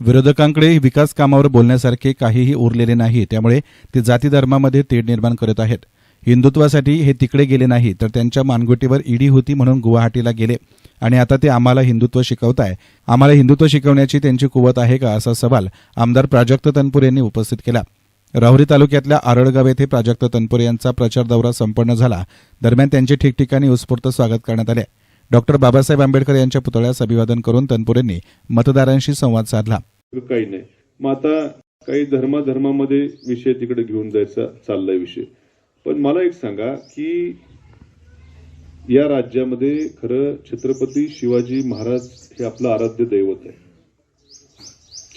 विरोधकांकडे विकास कामावर बोलण्यासारखे काहीही उरलेले नाही त्यामुळे ते जाती धर्मामध्ये तेढ निर्माण करत आहेत. हिंदुत्वासाठी हे तिकडे गेले नाही तर त्यांच्या मानगुटीवर ईडी होती म्हणून गुवाहाटीला गेले. आणि आता ते आम्हाला हिंदुत्व शिकवताय. आम्हाला हिंदुत्व शिकवण्याची त्यांची कुवत आहे का असा सवाल आमदार प्राजक्त तनपूर यांनी उपस्थित केला. राहुरी तालुक्यातल्या आरळगाव येथे प्राजक्त तनपूर यांचा प्रचार दौरा संपन्न झाला. दरम्यान त्यांचे ठिकठिकाणी उत्स्फूर्त स्वागत करण्यात आले. डॉक्टर बाबासाहेब आंबेडकर यांच्या पुतळ्यास अभिवादन करून तनपुरेंनी मतदारांशी संवाद साधला. काही नाही. मग आता काही धर्माधर्मामध्ये विषय तिकडे घेऊन जायचा चाललाय विषय. पण मला एक सांगा की या राज्यामध्ये खरं छत्रपती शिवाजी महाराज हे आपलं आराध्य दैवत आहे.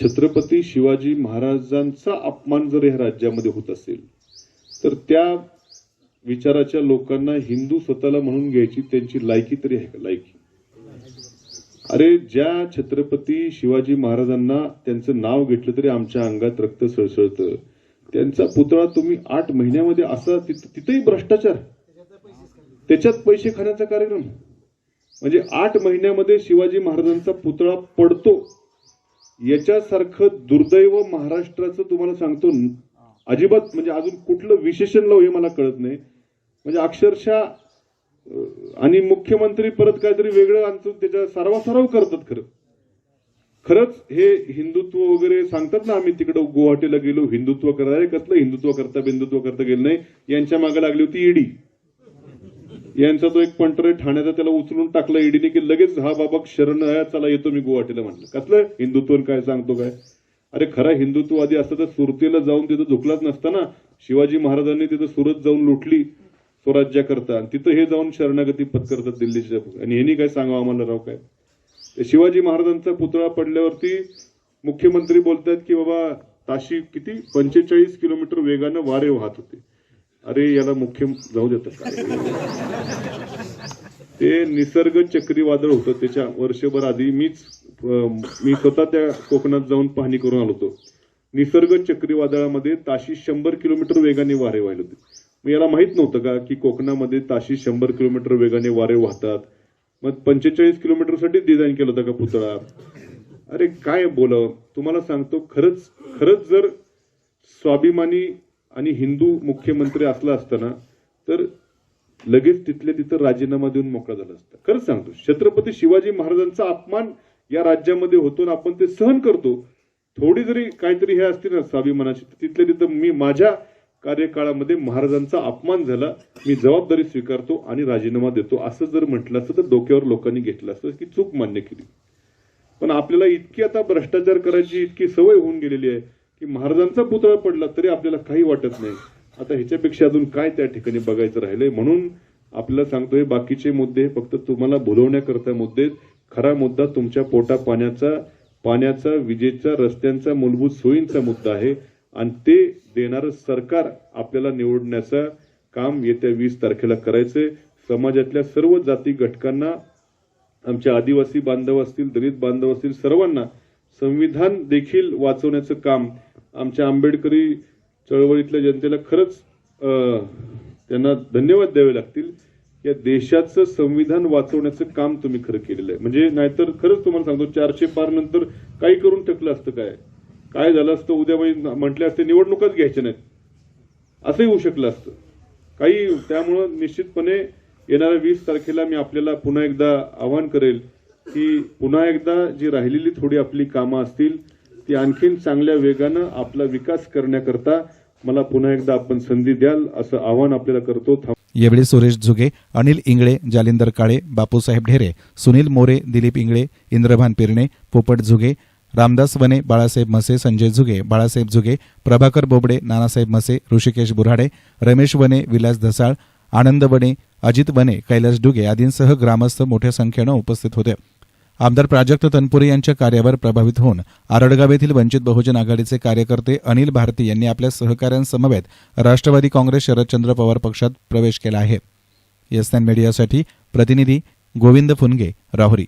छत्रपती शिवाजी महाराजांचा अपमान जर या राज्यामध्ये होत असेल तर त्या विचाराच्या लोकांना हिंदू स्वतःला म्हणून घ्यायची त्यांची लायकी तरी आहे का? लायकी. अरे ज्या छत्रपती शिवाजी महाराजांना त्यांचं नाव घेतलं तरी आमच्या अंगात रक्त सळसळतं. त्यांचा पुतळा तुम्ही आठ महिन्यामध्ये असा तिथेही भ्रष्टाचार त्याच्यात पैसे खाण्याचा कार्यक्रम म्हणजे आठ महिन्यामध्ये शिवाजी महाराजांचा पुतळा पडतो. याच्यासारखं दुर्दैव महाराष्ट्राचं तुम्हाला सांगतो. अजिबात म्हणजे अजून कुठलं विशेषण लावू हे मला कळत नाही. म्हणजे अक्षरशः आणि मुख्यमंत्री परत काहीतरी वेगळं आणतो त्याच्या सर्वासराव करतात खरं. खरंच हे हिंदुत्व वगैरे सांगतात ना आम्ही तिकडं गुवाहाटीला गेलो हिंदुत्व करायला कसलं हिंदुत्व करता बिंदुत्व करता गेलं नाही. यांच्या मागे लागली होती ईडी. यांचा तो एक पंटर ठाण्याचा त्याला उचलून टाकला ईडीने की लगेच हा बाबा शरण आहे चला येतो मी गुवाहाटीला म्हटलं. कसलं? हिंदुत्व काय सांगतो काय? अरे खरा हिंदुत्ववादी असता तर सुरतेला जाऊन तिथं झुकलाच नसताना शिवाजी महाराजांनी तिथं सुरत जाऊन लुटली. स्वराज्य करता आणि तिथं हे जाऊन शरणागती पत्करतात दिल्लीच्या आणि ह्यांनी काय सांगावं आम्हाला राव काय? शिवाजी महाराजांचा पुतळा पडल्यावरती मुख्यमंत्री बोलतात की बाबा ताशी किती? पंचेचाळीस किलोमीटर वेगानं वारे वाहत होते. अरे याला मुख्य जाऊ देतात ते निसर्ग चक्रीवादळ होतं त्याच्या वर्षभर आधी. मीच मी स्वतः त्या कोकणात जाऊन पाहणी करून आलो होतो. निसर्ग चक्रीवादळामध्ये ताशी शंभर किलोमीटर वेगाने वारे व्हायला होते. मग याला माहीत नव्हतं का की कोकणामध्ये ताशी शंभर किलोमीटर वेगाने वारे वाहतात? मग पंचेचाळीस किलोमीटरसाठी डिझाईन केलं होतं का पुतळा? अरे काय बोलावं? तुम्हाला सांगतो खरंच खरंच जर स्वाभिमानी आणि हिंदू मुख्यमंत्री असला असताना तर लगेच तिथल्या तिथं राजीनामा देऊन मोकळा झाला असता. खरंच सांगतो छत्रपती शिवाजी महाराजांचा अपमान या राज्यामध्ये होतो आणि आपण ते सहन करतो. थोडी जरी काहीतरी हे असते ना स्वाभिमानाची तिथल्या तिथं मी माझ्या कार्यकाळामध्ये महाराजांचा अपमान झाला मी जबाबदारी स्वीकारतो आणि राजीनामा देतो. असं जर म्हटलं असतं तर डोक्यावर लोकांनी घेतलं असतं की चूक मान्य केली. पण आपल्याला इतकी आता भ्रष्टाचार करायची इतकी सवय होऊन गेलेली आहे की महाराजांचा पुतळा पडला तरी आपल्याला काही वाटत नाही. आता ह्याच्यापेक्षा अजून काय त्या ठिकाणी बघायचं राहिलंय? म्हणून आपल्याला सांगतोय बाकीचे मुद्दे फक्त तुम्हाला भुलवण्याकरता मुद्दे खरा मुद्दा तुमच्या पोटा पाण्याचा पाण्याचा विजेचा रस्त्यांचा मूलभूत सोयींचा मुद्दा आहे. आणि ते देणारं सरकार आपल्याला निवडण्याचं काम येत्या वीस तारखेला करायचंय. समाजातल्या सर्व जाती घटकांना आमच्या आदिवासी बांधव असतील दलित बांधव असतील सर्वांना संविधान देखील वाचवण्याचं काम आमच्या आंबेडकरी चळवळीतल्या जनतेला खरंच अं, त्यांना धन्यवाद द्यावे लागतील. या देशाचं संविधान वाचवण्याचं काम तुम्ही खरं केलेलं आहे. म्हणजे नाहीतर खरंच तुम्हाला सांगतो चारशे पार नंतर काही करून टाकलं असतं काय? काय झालं असतं उद्या म्हटले असते निवडणूकच घ्यायच्या नाहीत. असंही होऊ शकलं असतं. काही त्यामुळं निश्चितपणे येणाऱ्या वीस तारखेला मी आपल्याला पुन्हा एकदा आवाहन करेल की पुन्हा एकदा जी राहिलेली थोडी आपली कामं असतील ती आणखीन चांगल्या वेगानं आपला विकास करण्याकरता मला पुन्हा एकदा आपण संधी द्याल असं आवाहन आपल्याला करतो. यावेळी सुरेश झुगे अनिल इंगळे जालिंदर काळे बापूसाहेब ढेरे सुनील मोरे दिलीप इंगळे इंद्रभान पिरणे पोपट झुगे रामदास वने बाळासाहेब मसे संजय झुगे बाळासाहेब झुगे प्रभाकर बोबडे नानासाहेब मसे ऋषिकेश बुराडे रमेश वने विलास धसाळ आनंद वने अजित वने कैलास डुगे आदींसह ग्रामस्थ मोठ्या संख्येनं उपस्थित होते. आमदार प्राजक्त तनपुरे यांच्या कार्यावर प्रभावित होऊन आरडगाव येथील वंचित बहुजन आघाडीचे कार्यकर्ते अनिल भारती यांनी आपल्या सहकाऱ्यांसमवेत राष्ट्रवादी काँग्रेस शरदचंद्र पवार पक्षात प्रवेश केला आहे. एसएन मीडियासाठी प्रतिनिधी गोविंद फुनगे राहुरी.